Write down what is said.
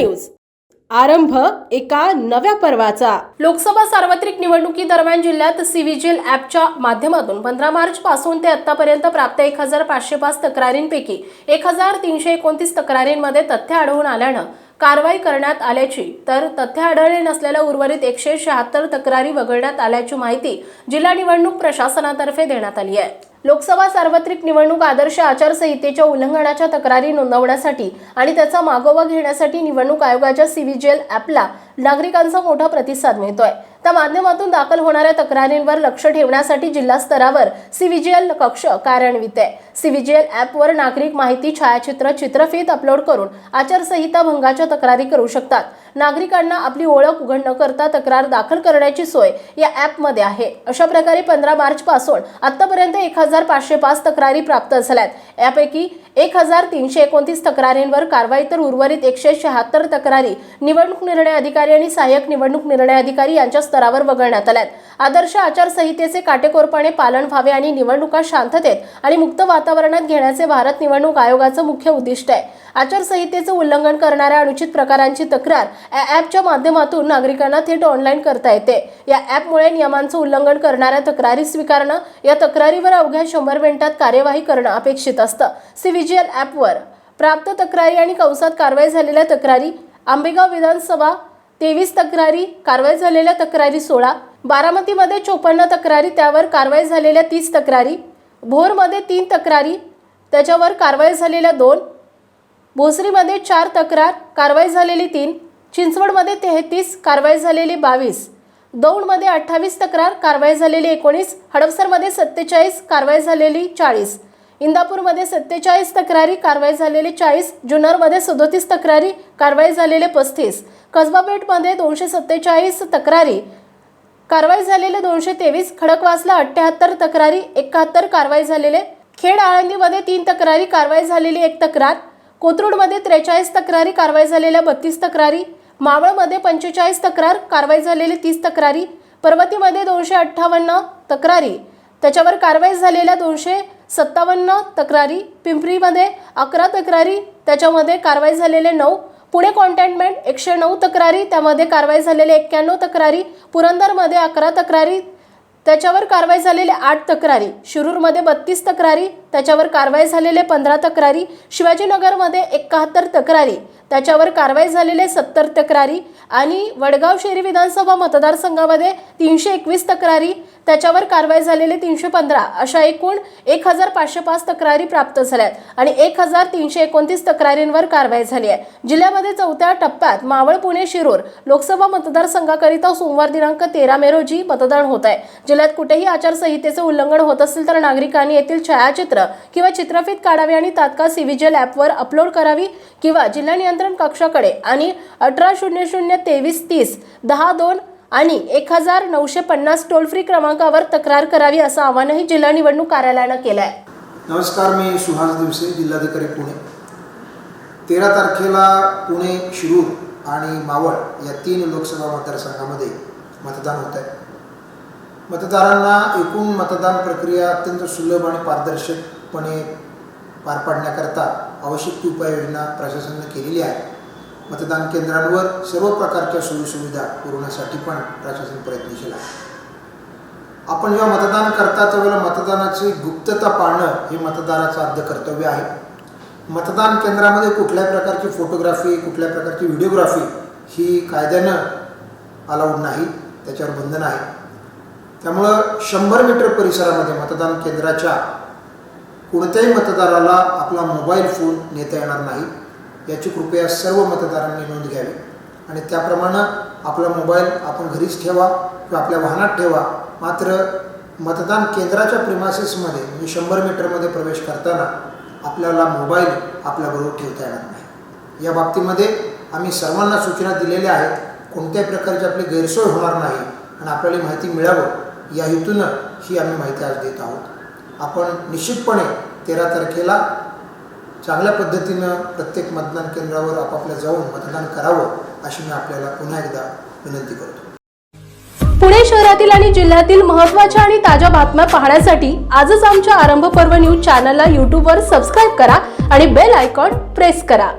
News. आरंभ एका नव्या पर्वाचा. लोकसभा सार्वत्रिक निवडणुकी दरम्यान जिल्ह्यात सिव्हिजिल ॲपच्या माध्यमातून पंधरा मार्च पासून ते आतापर्यंत प्राप्त एक हजार पाचशे पाच तक्रारींपैकी एक हजार तीनशे एकोणतीस तक्रारींमध्ये तथ्य आढळून आल्यानं कारवाई करण्यात आल्याची तर तथ्य आढळले नसलेल्या उर्वरित एकशे शहात्तर तक्रारी वगळण्यात आल्याची माहिती जिल्हा निवडणूक प्रशासनातर्फे देण्यात आली आहे. लोकसभा सार्वत्रिक निवडणूक आदर्श आचारसंहितेच्या उल्लंघनाच्या तक्रारी नोंदवण्यासाठी आणि त्याचा मागोवा घेण्यासाठी निवडणूक आयोगाच्या सिव्हिजेल ॲपला नागरिकांचा मोठा प्रतिसाद मिळतोय. त्या माध्यमातून दाखल होणाऱ्या तक्रारींवर लक्ष ठेवण्यासाठी जिल्हा स्तरावर सीव्हीजीएल कक्ष कार्यान्वित. आहे सीव्हीजीएल ॲपवर नागरिक माहिती छायाचित्र चित्रफित अपलोड करून आचारसंहिता भंगाच्या तक्रारी करू शकतात. नागरिकांना आपली ओळख उघड न करता तक्रार दाखल करण्याची सोय या ॲपमध्ये आहे. अशा प्रकारे पंधरा मार्च पासून आतापर्यंत एक हजार पाचशे पाच तक्रारी प्राप्त झाल्यात. यापैकी एक हजार तीनशे एकोणतीस तक्रारींवर कारवाई तर उर्वरित एकशे शहात्तर तक्रारी निवडणूक निर्णय अधिकारी आणि सहाय्यक निवडणूक निर्णय अधिकारी यांच्या स्तरावर वगळण्यात आल्यात. आदर्श आचारसंहितेचे काटेकोरपणे पालन व्हावे आणि निवडणुका शांततेत आणि मुक्त वातावरणात घेण्याचे भारत निवडणूक आयोगाचं मुख्य उद्दिष्ट आहे. आचारसंहितेचं उल्लंघन करणाऱ्या अनुचित प्रकारांची तक्रार या ॲपच्या माध्यमातून नागरिकांना थेट ऑनलाईन करता येते. या ॲपमुळे नियमांचं उल्लंघन करणाऱ्या तक्रारी स्वीकारणं या तक्रारीवर अवघ्या शंभर मिनिटात कार्यवाही करणं अपेक्षित असतं. सिव्हिजिएल ॲपवर प्राप्त तक्रारी आणि कंसात कारवाई झालेल्या तक्रारी आंबेगाव विधानसभा तेवीस तक्रारी कारवाई झालेल्या तक्रारी सोळा बारामतीमध्ये चोपन्न तक्रारी त्यावर कारवाई झालेल्या तीस तक्रारी भोरमध्ये तीन तक्रारी त्याच्यावर कारवाई झालेल्या दोन भोसरीमध्ये चार तक्रार कारवाई झालेली तीन चिंचवडमध्ये तेहतीस कारवाई झालेली बावीस दौंडमध्ये अठ्ठावीस तक्रार कारवाई झालेली एकोणीस हडपसरमध्ये सत्तेचाळीस कारवाई झालेली चाळीस इंदापूरमध्ये सत्तेचाळीस तक्रारी कारवाई झालेले चाळीस जुन्नरमध्ये सदोतीस तक्रारी कारवाई झालेले पस्तीस. कसबापेठमध्ये दोनशे सत्तेचाळीस तक्रारी कारवाई झालेले दोनशे तेवीस खडकवासला अठ्ठ्याहत्तर तक्रारी एकाहत्तर कारवाई झालेले. खेड आळंदीमध्ये तीन तक्रारी कारवाई झालेली एक तक्रार. कोथरूडमध्ये त्रेचाळीस तक्रारी कारवाई झालेल्या बत्तीस तक्रारी. मावळमध्ये पंचेचाळीस तक्रार कारवाई झालेली तीस तक्रारी. पर्वतीमध्ये दोनशे अठ्ठावन्न तक्रारी. त्याच्यावर कारवाई झालेल्या दोनशे सत्तावन्न तक्रारी पिंपरीमध्ये अकरा तक्रारी त्याच्यामध्ये कारवाई झालेले नऊ पुणे कॉन्टेनमेंट एकशे नऊ तक्रारी त्यामध्ये कारवाई झालेले एक्क्याण्णव तक्रारी पुरंदरमध्ये अकरा तक्रारी त्याच्यावर कारवाई झालेले आठ तक्रारी शिरूरमध्ये बत्तीस तक्रारी त्याच्यावर कारवाई झालेले पंधरा तक्रारी शिवाजीनगरमध्ये एकाहत्तर तक्रारी त्याच्यावर कारवाई झालेले सत्तर तक्रारी आणि वडगाव शेरी विधानसभा मतदारसंघामध्ये तीनशे एकवीस तक्रारी त्याच्यावर कारवाई झालेले तीनशे पंधरा अशा एकूण एक हजार पाचशे पाच तक्रारी प्राप्त झाल्यात आणि एक हजार तीनशे एकोणतीस तक्रारींवर कारवाई झाली आहे. जिल्ह्यामध्ये चौथ्या टप्प्यात मावळ पुणे शिरूर लोकसभा मतदारसंघाकरिता सोमवार दिनांक तेरा मे रोजी मतदान होत आहे. जिल्ह्यात कुठेही आचारसंहितेचं उल्लंघन होत असेल तर नागरिकांनी येथील छायाचित्र किंवा चित्रफित काढावी आणि तात्काळ सिव्हिजल ॲपवर अपलोड करावी किंवा जिल्हा नियंत्रण कक्षाकडे आणि अठरा शून्य शून्य तेवीस तीस दहा दोन आणि एक हजार नऊशे पन्नास टोल फ्री क्रमांकावर तक्रार करावी असं आवाहनही जिल्हा निवडणूक कार्यालयानं केलं आहे नमस्कार मी सुहास दिवसे जिल्हाधिकारी पुणे. तेरा तारखेला पुणे शिरूर आणि मावळ या तीन लोकसभा मतदारसंघामध्ये मतदान होत आहे मतदारांना एकूण मतदान प्रक्रिया अत्यंत सुलभ आणि पारदर्शकपणे पार पाडण्याकरता आवश्यक ती उपाययोजना प्रशासनाने केलेली आहे. मतदान केंद्रांवर सर्व प्रकारच्या सोयीसुविधा पुरवण्यासाठी पण प्रशासन प्रयत्नशील आहे. आपण जेव्हा मतदान करता त्यावेळेला मतदानाची गुप्तता पाळणं हे मतदाराचं आद्य कर्तव्य आहे. मतदान केंद्रामध्ये कुठल्याही प्रकारची फोटोग्राफी कुठल्या प्रकारची व्हिडिओग्राफी ही कायद्यानं अलाउड नाही त्याच्यावर बंधन आहे. त्यामुळं शंभर मीटर परिसरामध्ये मतदान केंद्राच्या कोणत्याही मतदाराला आपला मोबाईल फोन नेता येणार नाही. याची कृपया सर्व मतदारांनी नोंद घ्यावी. आणि त्याप्रमाणे आपला मोबाईल आपण घरीच ठेवा किंवा आपल्या वाहनात ठेवा. मात्र मतदान केंद्राच्या प्रिमासिसमध्ये म्हणजे शंभर मीटरमध्ये प्रवेश करताना आपल्याला मोबाईल आपल्याबरोबर ठेवता येणार नाही. या बाबतीमध्ये आम्ही सर्वांना सूचना दिलेल्या आहेत. कोणत्याही प्रकारची आपली गैरसोय होणार नाही. आणि आपल्याला माहिती मिळावं या हेतूनं ही आम्ही माहिती आज देत आहोत. आपण निश्चितपणे तेरा तारखेला चांगल्या पद्धतीनं प्रत्येक मतदान केंद्रावर आपापल्या जाऊन मतदान करावं अशी मी आपल्याला पुन्हा एकदा विनंती करतो. पुणे शहरातील आणि जिल्ह्यातील महत्त्वाच्या आणि ताज्या बातम्या पाहण्यासाठी आजच आमच्या आरंभ पर्व न्यूज चॅनलला यूट्यूबवर सबस्क्राईब करा आणि बेल आयकॉन प्रेस करा.